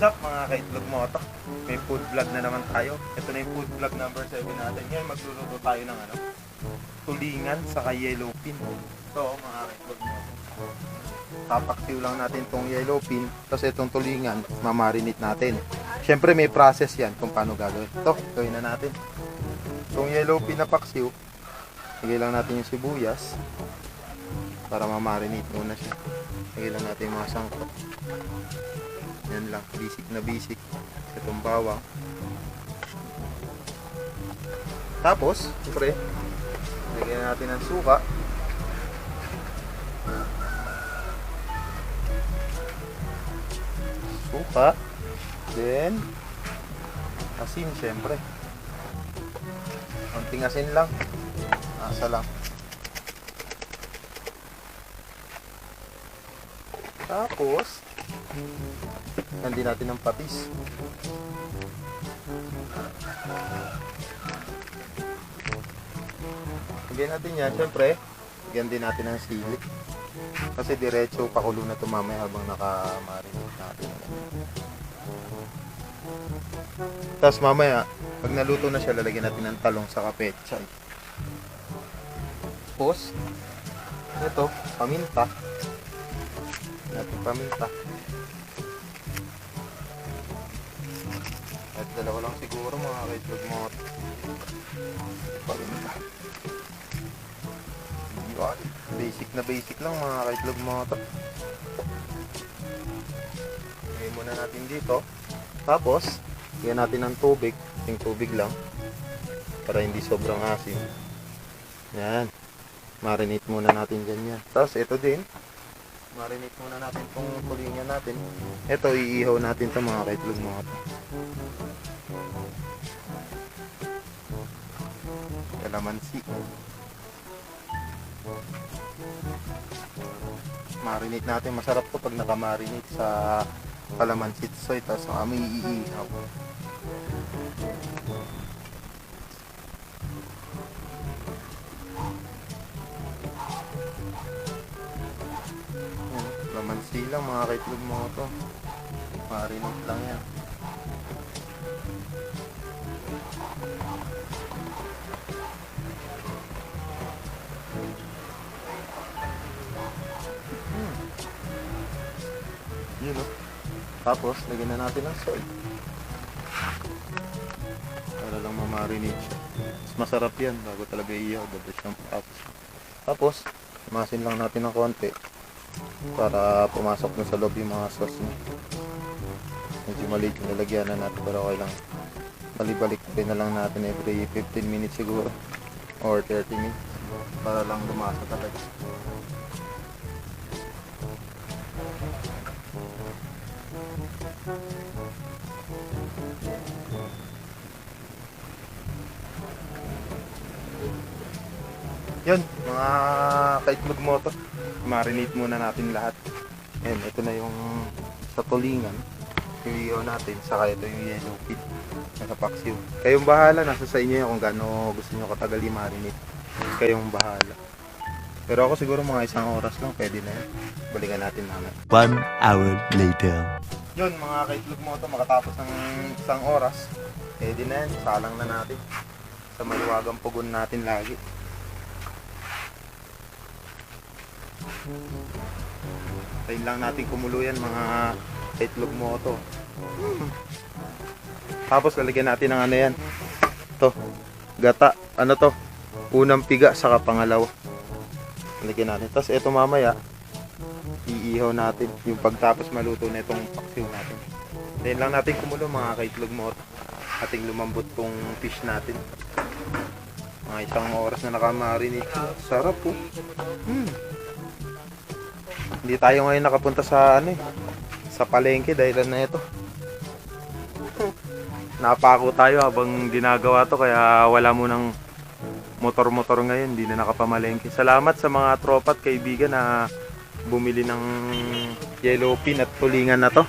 up mga kaitlog mo? May food vlog na naman tayo. Ito na yung food vlog number 7 natin. Ngayon magluluto tayo ng ano? Tulingan sa yellow pin. So mga kaitlog mo Tapaksiw lang natin tong yellow pin. Tapos itong tulingan, mamarinate natin. Siyempre may process yan kung paano gagawin. Ito, gawin na natin. Itong yellow pin na paksiw, lagay lang natin yung sibuyas para mamarinate muna siya. Lagay lang natin yung mga sangkot. Yan lang, basic na basic. Itong bawang. Tapos, siyempre, lagyan natin ng suka. Suka. Then, asin siyempre. Konting asin lang. Asa lang. Tapos, Nandin natin ng patis. Lagyan natin yan, syempre. Lagyan din natin ng sili. Kasi diretso pakulo na ito mamaya habang nakamarinate natin. Tapos mamaya, pag naluto na siya, lalagyan natin ng talong sa kapetchay. Tapos, ito, paminta. Natin paminta. Dalawa lang siguro mga kaitlog mo. Yun. Basic na basic lang mga kaitlog mo. Ngayon muna natin dito. Tapos, yan natin ng tubig. Yung tubig lang. Para hindi sobrang asim. Yan. Marinate muna natin dyan yan. Tapos, ito din. Marinate muna natin itong tulingan natin. Ito, iihaw natin ito mga kaitlog mga to. Kalamansi. Marinate natin. Masarap to pag nakamarinate sa kalamansi soy. Tapos kami iihaw. Kalamansi lang mga kaitlog mga to. Marinate lang yan. Yun o. Tapos, lagyan na natin ng salt. Para lang mamarinate siya. Mas masarap yan bago talaga iihaw. Dapat siyang tapos. Tapos, masin lang natin ng konti para pumasok na sa loob yung mga sauce niya. Medyo maliit yung lalagyan na natin pero okay lang. Balibalik din na lang natin every 15 minutes siguro or 30 minutes para lang lumasa talaga. Yun, mga kaitlog mo to. Marinate muna natin lahat. Ayan, ito na yung sa tulingan. Yung iyo natin, saka ito yung yellow pit. Nasa paksiw. Kayong bahala, nasa sa inyo yun kung gaano gusto nyo katagal i-marinate. Kayong bahala. Pero ako siguro mga isang oras lang, pwede na yan. Balikan natin mamaya. One hour later. Yun, mga kaitlog mo to, makatapos ng isang oras, pwede na yan. Salang na natin. Sa maliwagang pugon natin lagi. Tayin lang natin kumulo yan, mga kaitlog mo to. Tapos lalagyan natin ng ano yan. To, gata. Ano to? Unang piga, saka pangalawa. Lalagyan natin. Tapos ito mamaya, iihaw natin yung pagtapos maluto na itong paksiw natin. Then lang natin kumulo mga kaitlog mo ating lumambot tong fish natin. Mga isang oras na nakamarinate. Sarap po. Hmm. Hindi tayo ngayon nakapunta sa ano eh, sa palengke dahil na ito. Napako tayo habang ginagawa to kaya wala mo ng motor-motor ngayon, hindi na nakapamalengke. Salamat sa mga tropa at kaibigan na bumili ng yellow pin at tulingan na to.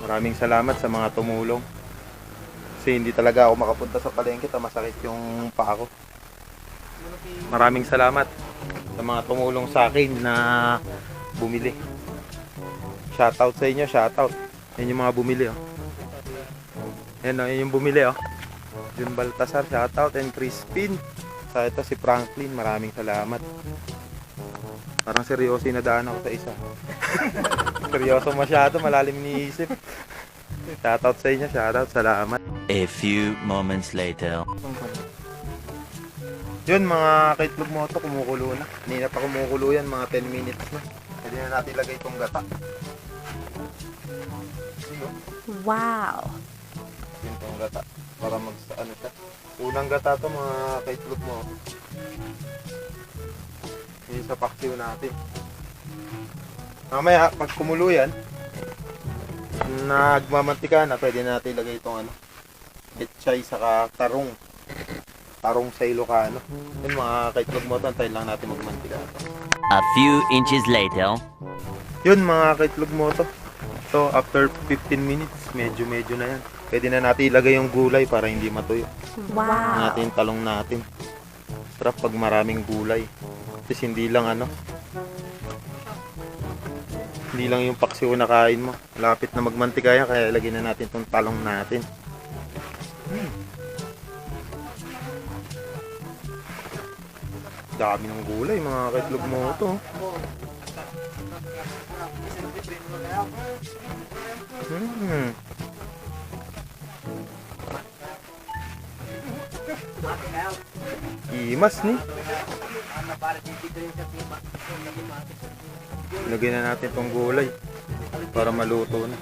Maraming salamat sa mga tumulong. Kasi hindi talaga ako makapunta sa palengke, masakit yung paa ko. Maraming salamat sa mga tumulong sa akin na bumili. Shoutout sa inyo, shoutout. Yan yung mga bumili, oh. Yan, oh, yan yung bumili, oh. Jun Baltasar, shoutout. And Crispin. Sa ito si Franklin, maraming salamat. Parang seryoso yung nadaan ako sa isa. seryoso masyado, malalim ni isip. Shoutout sa inyo, shoutout, salamat. A few moments later. Yun mga kaitlog mo to, kumukulo na. Kanina pa kumukulo yan, mga 10 minutes na. Pwede na natin ilagay itong gata. Yun. Wow. Yun itong gata. Para mag ano siya. Unang gata to mga kaitlog mo. Yun sa paksiw natin. Mamaya, pag kumulo yan, nagmamantika na, pwede natin ilagay itong ano, etchay saka tarong. Tarong sa Ilocano. Yun mga kaitlog mo to, antayin lang natin magmantika. A few inches later. Yun mga kaitlog mo to. So after 15 minutes, medyo medyo na yan. Pwede na natin ilagay yung gulay para hindi matuyo. Wow. Natin yung talong natin. Sarap pag maraming gulay. Kasi hindi lang ano. Hindi lang yung paksiw na kain mo. Lapit na magmantika yan, kaya ilagay na natin tong talong natin. Hmm. Dami ng gulay mga kaitlog mo to. Hmm. Imas ni. Lagyan na natin tong gulay para maluto na.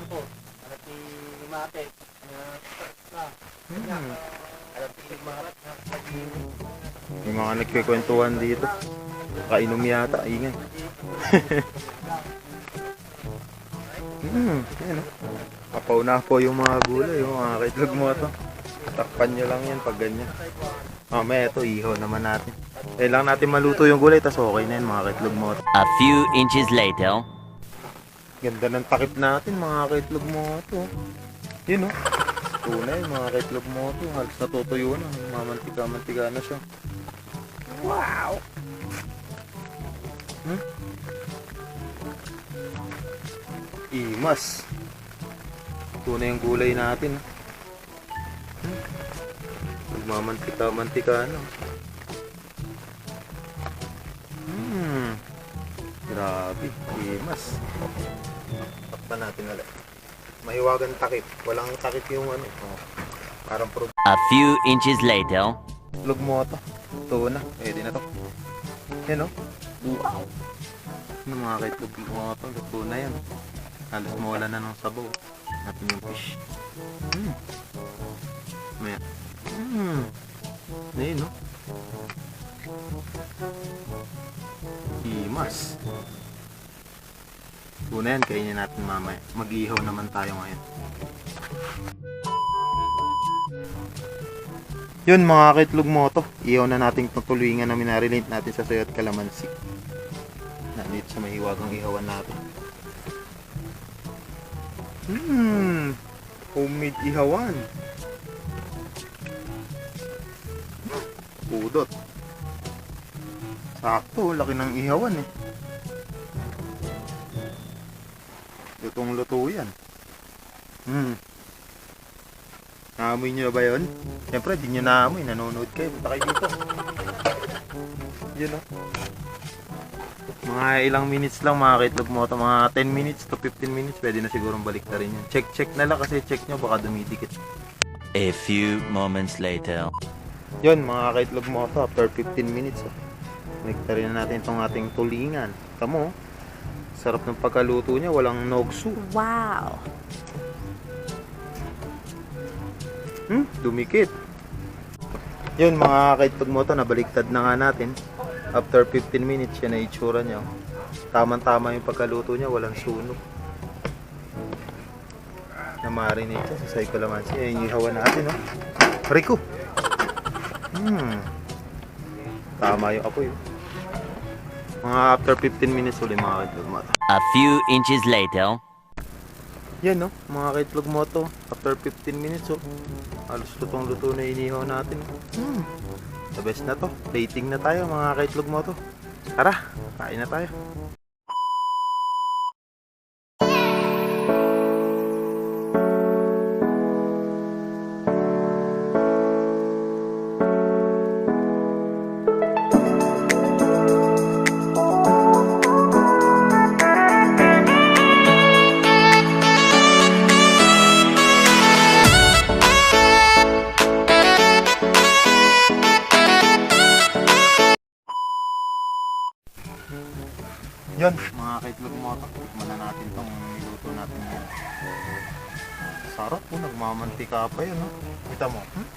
Hmm. May mga nagkikwentuhan dito. Kainom yata, ingay. hmm, yan o. Kapaw na po yung mga gulay, yung mga kaitlog mo to. Takpan nyo lang yan pag ganyan. Mamaya ito, iho naman natin. Kailangan natin maluto yung gulay, tas okay na yan mga kaitlog mo. A few inches later. Ganda ng takip natin mga kaitlog mo to. Yun o. Tunay, mga kaitlog mo to. Halos natutuyo na. Mamantika-mantika na siya. Wow! Hmm? Imas. Tunay yung gulay natin. Hmm? Magmamantika-mantika na. Hmm. Grabe. Imas. Takpan natin ulit. Mahiwagan takip. Walang takip yung ano. Oh. Parang pro A few inches later. Log mo to. Ito na. Pwede na to. Yan o. Wow. Ano mga kaitlog mo to. Luto na yan. Halos mawala na ng sabaw. Natin yung fish. Hmm. Maya. Hmm. Ayun no. Imas. Una yan, kainin natin mamaya. Mag-ihaw naman tayo ngayon. Yun mga kaitlog mo to. Ihaw na nating tutulungan na minarilate natin sa soy at kalamansi. Nandito sa mahiwagang ihawan natin. Hmm. Homemade ihawan. Pudot. Sakto, laki ng ihawan eh. Lutong luto yan. Hmm. Naamoy nyo na ba yun? Siyempre, di nyo naamoy. Nanonood kayo. Punta kayo dito. Yun o. Mga ilang minutes lang mga kaitlog mo to. Mga 10 minutes to 15 minutes. Pwede na sigurong balik na rin yan. Check, check na lang kasi check nyo. Baka dumidikit. A few moments later. Yun, mga kaitlog mo to. After 15 minutes. Oh. Balik rin na natin itong ating tulingan. Tamo. Oh. Sarap ng pagkaluto niya. Walang nogsu. Wow. Hmm, dumikit. Yun mga kaitlog mo to, nabaliktad na nga natin. After 15 minutes, yan na itsura niya. Tama-tama yung pagkaluto niya, walang sunog. Na-marinate siya sa say kalamansi. Yan yung ihawan natin, no? Rico! Hmm. Tama yung apoy. oh. Mga after 15 minutes ulit mga kaitlog mo to. A few inches later. Yan no, mga kaitlog mo to. After 15 minutes oh. Halos lutong luto na inihaw natin. Hmm. The best na to. Plating na tayo mga kaitlog mo to. Tara, kain na tayo. Nagmamantika pa yun, no? Kita mo. Hmm?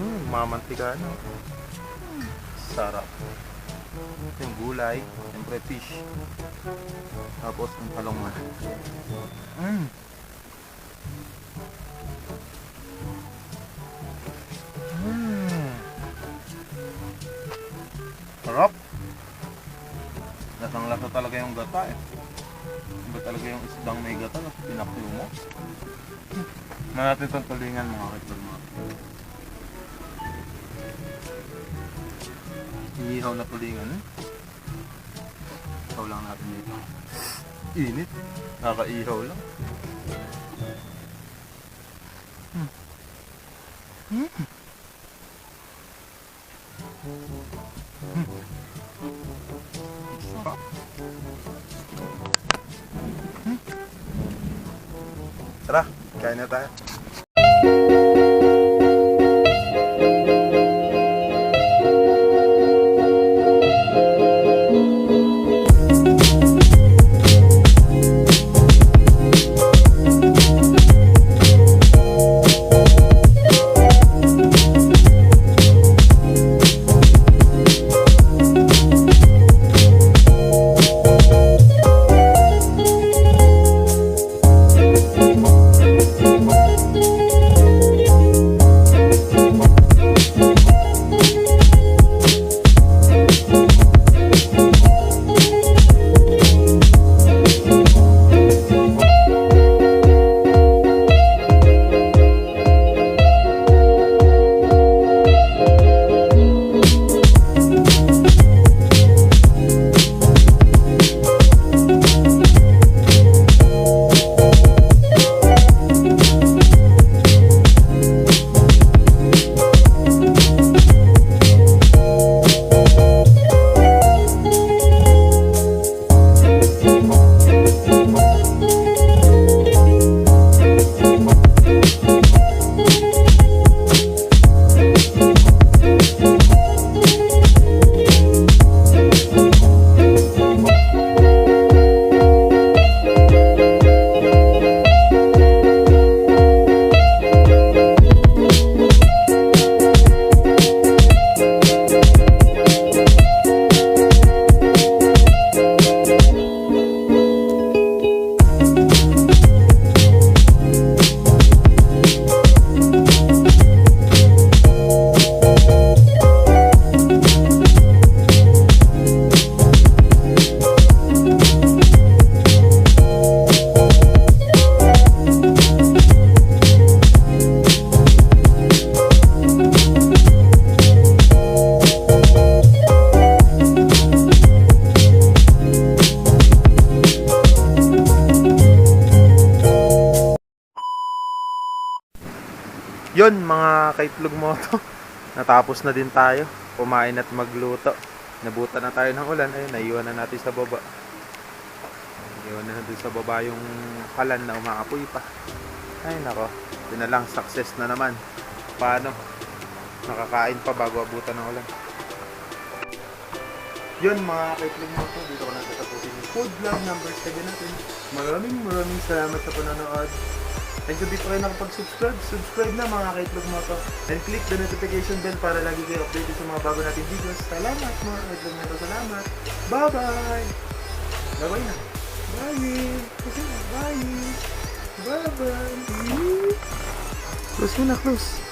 Hmm, nagmamantika, no? Sarap. Yung gulay, siyempre fish. Tapos yung talong na. Mm. Mm. Sarap. Lasang lasa talaga yung gata eh. Talaga yung isdang may gata na pinakyo mo. Na natin itong tulingan mga kaitol mga. Iihaw na tulingan eh. Ihaw lang natin dito. Init. Nakaihaw lang. Hmm. Hmm. Hmm. Tara, kain na tayo. Yun, mga kaitlog mo to. Natapos na din tayo. Kumain at magluto. Nabuta na tayo ng ulan. Ayun, naiwan na natin sa baba. Naiwan na natin sa baba yung kalan na umaapoy pa. Ay, nako. Yun na lang, success na naman. Paano? Nakakain pa bago abutan ng ulan. Yun, mga kaitlog mo to. Dito ko na tatapusin yung food vlog number 7 natin. Maraming maraming salamat sa panonood. And kung di pa kayo nakapag-subscribe, subscribe na mga kaitlog mo to. And click the notification bell para lagi kayo updated sa mga bago nating videos. Salamat mga kaitlog mo to. Salamat. Bye-bye. Bye-bye na. Bye. Kasi. Bye. Bye-bye. Close mo na, close.